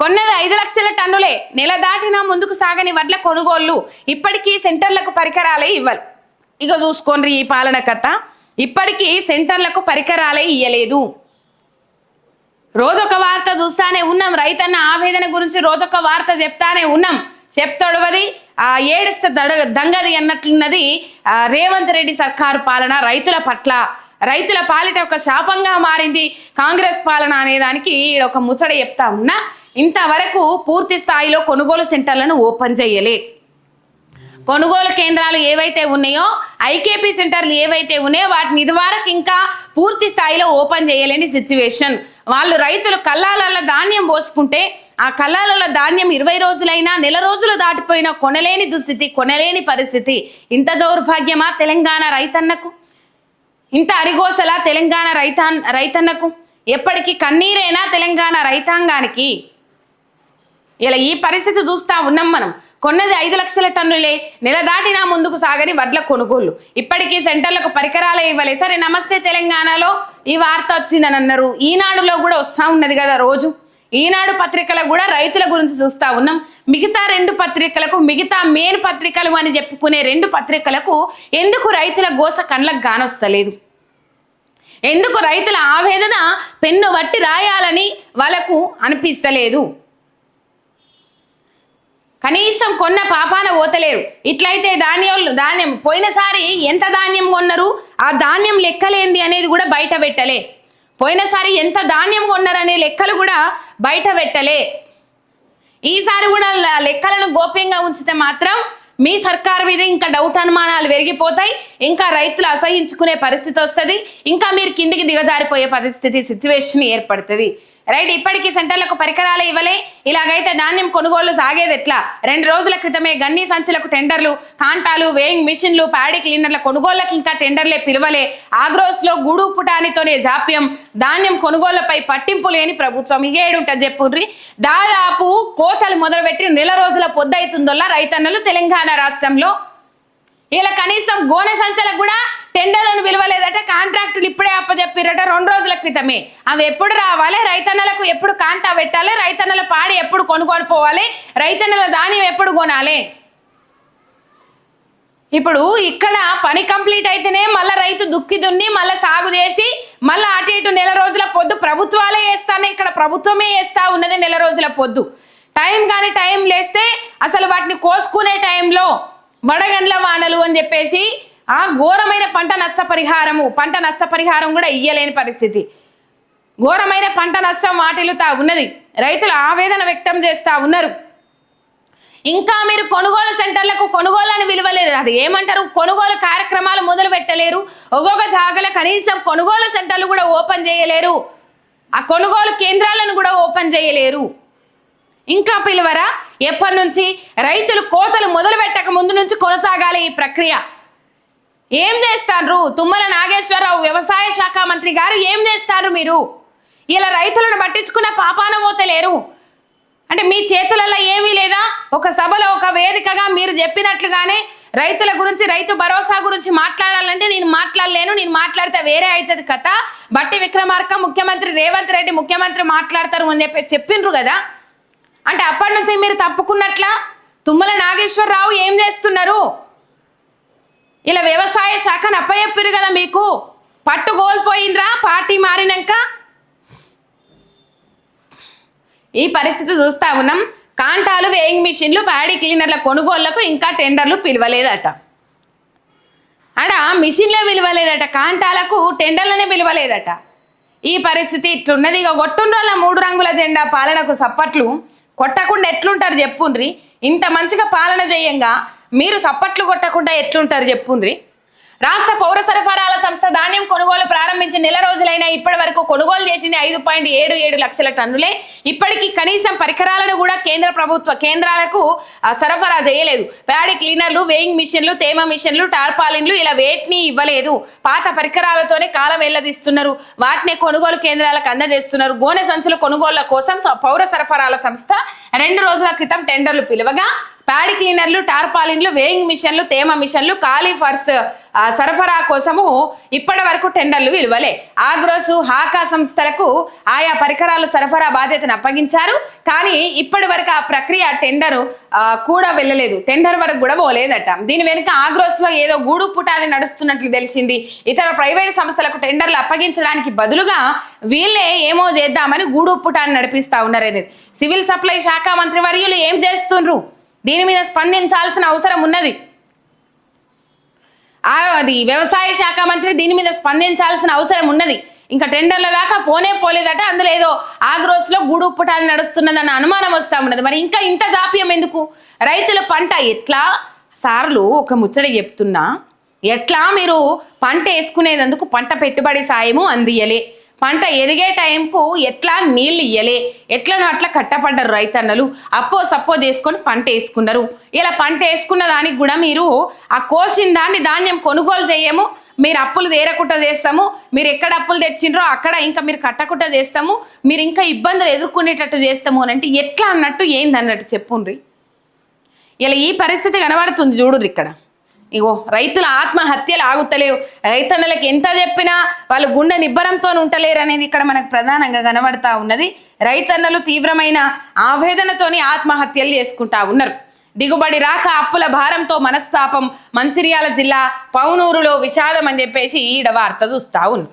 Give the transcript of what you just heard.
కొన్నది ఐదు లక్షల టన్నులే. నెల దాటినా ముందుకు సాగని వడ్ల కొనుగోళ్ళు ఇప్పటికీ సెంటర్లకు పరికరాలే ఇవ్వాలి. ఇక చూసుకోండి ఈ పాలన కథ. ఇప్పటికీ సెంటర్లకు పరికరాలే ఇయ్యలేదు. రోజొక వార్త చూస్తానే ఉన్నాం. రైతన్న ఆవేదన గురించి రోజొక వార్త చెప్తానే ఉన్నాం. చెప్తొడవది ఆ ఏడిస్తే దడ దంగది అన్నట్లున్నది రేవంత్ రెడ్డి సర్కారు పాలన రైతుల పట్ల. రైతుల పాలిట ఒక శాపంగా మారింది కాంగ్రెస్ పాలన అనేదానికి ఈడ ఒక ముచ్చట చెప్తా ఉన్నా. ఇంతవరకు పూర్తి స్థాయిలో కొనుగోలు సెంటర్లను ఓపెన్ చేయలే కొనుగోలు కేంద్రాలు ఏవైతే ఉన్నాయో ఐకేపీ సెంటర్లు ఏవైతే ఉన్నాయో వాటిని ఇదివరకు ఇంకా పూర్తి స్థాయిలో ఓపెన్ చేయలేని సిచ్యువేషన్. వాళ్ళు రైతులు కల్లాలలో ధాన్యం పోసుకుంటే ఆ కల్లాలలో ధాన్యం ఇరవై రోజులైనా నెల రోజులు దాటిపోయినా కొనలేని దుస్థితి కొనలేని పరిస్థితి. ఇంత దౌర్భాగ్యమా తెలంగాణ రైతన్నకు? ఇంత అరిగోసలా తెలంగాణ రైతాన్ రైతన్నకు? ఎప్పటికీ కన్నీరేనా తెలంగాణ రైతాంగానికి? ఇలా ఈ పరిస్థితి చూస్తా ఉన్నాం మనం. కొన్నది ఐదు లక్షల టన్నులే నెల దాటినా ముందుకు సాగని వడ్ల కొనుగోలు ఇప్పటికీ సెంటర్లకు పరికరాలే ఇవ్వలే. సరే నమస్తే తెలంగాణలో ఈ వార్త వచ్చిందని అన్నారు. ఈనాడులో కూడా వస్తూ ఉన్నది కదా రోజు. ఈనాడు పత్రికలకు కూడా రైతుల గురించి చూస్తా ఉన్నాం. మిగతా రెండు పత్రికలకు మిగతా మెయిన్ పత్రికలు అని చెప్పుకునే రెండు పత్రికలకు ఎందుకు రైతుల గోస కళ్ళకు గానొస్తలేదు? ఎందుకు రైతుల ఆవేదన పెన్ను వట్టి రాయాలని వాళ్ళకు అనిపిస్తలేదు? కనీసం కొన్న పాపాన ఓతలేరు ఇట్లయితే ధాన్యం ధాన్యం పోయినసారి ఎంత ధాన్యం కొన్నారు? ఆ ధాన్యం లెక్కలేంది అనేది కూడా బయట పెట్టలే. పోయినసారి ఎంత ధాన్యం కొన్నారనే లెక్కలు కూడా బయట పెట్టలే. ఈసారి కూడా లెక్కలను గోప్యంగా ఉంచితే మాత్రం మీ సర్కార్ మీద ఇంకా డౌట్ అనుమానాలు పెరిగిపోతాయి ఇంకా రైతులు అసహించుకునే పరిస్థితి వస్తుంది ఇంకా మీరు కిందికి దిగజారిపోయే పరిస్థితి సిచ్యువేషన్ ఏర్పడుతుంది. రైట్ ఇప్పటికీ సెంటర్లకు పరికరాలు ఇవ్వలే. ఇలాగైతే ధాన్యం కొనుగోలు సాగేది ఎట్లా? రెండు రోజుల క్రితమే గన్ని సంచులకు టెండర్లు కాంటాలు వేయింగ్ మిషన్లు ప్యాడీ క్లీనర్ల కొనుగోళ్ళకు ఇంకా టెండర్లే పిలవలే. ఆగ్రోస్లో గూడు పుటానితోనే జాప్యం. ధాన్యం కొనుగోళ్ళపై పట్టింపు లేని ప్రభుత్వం. ఏడుంటది చెప్పుర్రి. దాదాపు కోతలు మొదలుపెట్టి నెల రోజుల పొద్దైతుందోలా రైతన్నలు తెలంగాణ రాష్ట్రంలో. ఇలా కనీసం గోనె సంచలకు కూడా టెండర్లను పిలవలేదంటే కాంట్రాక్టులు చెప్పిరట రెండు రోజుల క్రితమే. అవి ఎప్పుడు రావాలి? రైతన్నలకు ఎప్పుడు కాంటా పెట్టాలి? రైతన్నల పాడి ఎప్పుడు కొనుగోలు పోవాలి? రైతన్నల ధాన్యం ఎప్పుడు కొనాలి? ఇప్పుడు ఇక్కడ పని కంప్లీట్ అయితేనే మళ్ళీ రైతు దుక్కి దున్ని మళ్ళీ సాగు చేసి మళ్ళీ అటు ఇటు నెల రోజుల పొద్దు ప్రభుత్వాలే వేస్తానే ఇక్కడ ప్రభుత్వమే వేస్తా ఉన్నది నెల రోజుల పొద్దు. టైం కానీ టైం లేస్తే అసలు వాటిని కోసుకునే టైంలో వడగండ్ల వానలు అని చెప్పేసి ఆ ఘోరమైన పంట నష్టపరిహారము పంట నష్టపరిహారం కూడా ఇయ్యలేని పరిస్థితి. ఘోరమైన పంట నష్టం వాటిల్లుతా ఉన్నది. రైతులు ఆవేదన వ్యక్తం చేస్తూ ఉన్నారు. ఇంకా మీరు కొనుగోలు సెంటర్లకు కొనుగోలు అని విలువలేదు అది ఏమంటారు? కొనుగోలు కార్యక్రమాలు మొదలు పెట్టలేరు. ఒక్కొక్క జాగల కనీసం కొనుగోలు సెంటర్లు కూడా ఓపెన్ చేయలేరు. ఆ కొనుగోలు కేంద్రాలను కూడా ఓపెన్ చేయలేరు. ఇంకా పిలువరా? ఎప్పటి నుంచి? రైతులు కోతలు మొదలు పెట్టక ముందు నుంచి కొనసాగాలి ఈ ప్రక్రియ. ఏం చేస్తారు తుమ్మల నాగేశ్వరరావు వ్యవసాయ శాఖ మంత్రి గారు ఏం చేస్తారు మీరు? ఇలా రైతులను పట్టించుకున్న పాపాన పోతలేరు అంటే మీ చేతులలో ఏమీ లేదా? ఒక సభలో ఒక వేదికగా మీరు చెప్పినట్లుగానే రైతుల గురించి రైతు భరోసా గురించి మాట్లాడాలంటే నేను మాట్లాడలేను నేను మాట్లాడితే వేరే అవుతుంది కథ. బట్టి విక్రమార్క ముఖ్యమంత్రి రేవంత్ రెడ్డి ముఖ్యమంత్రి మాట్లాడతారు అని చెప్పి చెప్పిండ్రు కదా? అంటే అప్పటి నుంచి మీరు తప్పుకున్నట్లా? తుమ్మల నాగేశ్వరరావు ఏం చేస్తున్నారు? ఇలా వ్యవసాయ శాఖను నప్పయప్పిరు కదా మీకు? పట్టు కోల్పోయినరా పార్టీ మారినాక? ఈ పరిస్థితి చూస్తా ఉన్నాం. కాంటాలు వేయింగ్ మిషన్లు ప్యాడీ క్లీనర్ల కొనుగోళ్ళకు ఇంకా టెండర్లు పిలవలేదట. అడ మిషన్లే పిలవలేదట కాంటాలకు టెండర్లనే పిలవలేదట. ఈ పరిస్థితి ఇట్లున్నది. ఇక కొట్టుండ్రోళ్ళ మూడు రంగుల జెండా పాలనకు సప్పట్లు కొట్టకుండా ఎట్లుంటారు చెప్పుండ్రి. ఇంత మంచిగా పాలన చేయంగా మీరు సప్పట్లు కొట్టకుండా ఎట్లుంటారు చెప్పుండ్రి? రాష్ట్ర పౌర సరఫరాల సంస్థ ధాన్యం కొనుగోలు ప్రారంభించి నెల రోజులైనా ఇప్పటి వరకు కొనుగోలు చేసింది ఐదు పాయింట్ ఏడు ఏడు లక్షల టన్నులే. ఇప్పటికీ కనీసం పరికరాలను కూడా కేంద్ర ప్రభుత్వ కేంద్రాలకు సరఫరా చేయలేదు. ప్యాడీ క్లీనర్లు వేయింగ్ మిషన్లు తేమ మిషన్లు టార్పాలిన్లు ఇలా వేటిని ఇవ్వలేదు. పాత పరికరాలతోనే కాలం వెల్లదీస్తున్నారు వాటిని కొనుగోలు కేంద్రాలకు అందజేస్తున్నారు. గోనె సంచుల కొనుగోళ్ళ కోసం పౌర సరఫరాల సంస్థ రెండు రోజుల క్రితం టెండర్లు పిలవగా ప్యాడ్ క్లీనర్లు టార్పాలిన్లు వేయింగ్ మిషన్లు తేమ మిషన్లు కాలిఫర్స్ సరఫరా కోసము ఇప్పటి వరకు టెండర్లు విలువలే. ఆగ్రోసు హాకా సంస్థలకు ఆయా పరికరాల సరఫరా బాధ్యతను అప్పగించారు. కానీ ఇప్పటి వరకు ఆ ప్రక్రియ టెండర్ కూడా వెళ్ళలేదు. టెండర్ వరకు కూడా పోలేదట. దీని వెనుక ఆగ్రోస్లో ఏదో గూడు పుటాది నడుస్తున్నట్లు తెలిసింది. ఇతర ప్రైవేట్ సంస్థలకు టెండర్లు అప్పగించడానికి బదులుగా వీళ్ళే ఏమో చేద్దామని గూడు పుటాన్ని నడిపిస్తా ఉన్నారనేది. సివిల్ సప్లై శాఖ మంత్రి వర్యులు ఏం చేస్తుండ్రు? దీని మీద స్పందించాల్సిన అవసరం ఉన్నది. అది వ్యవసాయ శాఖ మంత్రి దీని మీద స్పందించాల్సిన అవసరం ఉన్నది. ఇంకా టెండర్ల దాకా పోనే పోలేదట. అందులో ఏదో ఆగ్రోస్లో గూడు పుటాన్ని నడుస్తున్నదన్న అనుమానం వస్తూ ఉన్నది. మరి ఇంకా ఇంత జాప్యం ఎందుకు? రైతుల పంట ఎట్లా? సార్లు ఒక ముచ్చట చెప్తున్నా ఎట్లా మీరు పంట వేసుకునేందుకు పంట పెట్టుబడి సాయము అందియలే పంట ఎదిగే టైంకు ఎట్లా నీళ్ళు ఇయ్యలే? ఎట్లనో అట్లా కట్టపడ్డారు రైతన్నలు? అప్పో సప్పో చేసుకొని పంట వేసుకున్నారు. ఇలా పంట వేసుకున్న దానికి కూడా మీరు ఆ కోసిన దాన్ని ధాన్యం కొనుగోలు చేయము. మీరు అప్పులు తీరకుండా చేస్తాము. మీరు ఎక్కడ అప్పులు తెచ్చిండ్రో అక్కడ ఇంకా మీరు కట్టకుండా చేస్తాము. మీరు ఇంకా ఇబ్బందులు ఎదుర్కొనేటట్టు చేస్తాము అని అంటే ఎట్లా అన్నట్టు ఏంది అన్నట్టు చెప్పుండ్రి. ఇలా ఈ పరిస్థితి కనబడుతుంది చూడుర్రి ఇక్కడ. ఇగో రైతుల ఆత్మహత్యలు ఆగుతలేవు. రైతన్నలకు ఎంత చెప్పినా వాళ్ళు గుండె నిబ్బరంతో ఉంటలేరు అనేది ఇక్కడ మనకు ప్రధానంగా కనబడతా ఉన్నది. రైతన్నలు తీవ్రమైన ఆవేదనతోని ఆత్మహత్యలు చేసుకుంటా ఉన్నారు. దిగుబడి రాక అప్పుల భారంతో మనస్తాపం మంచిర్యాల జిల్లా పౌనూరులో విషాదం అని చెప్పేసి ఈడ వార్త చూస్తా ఉన్నారు.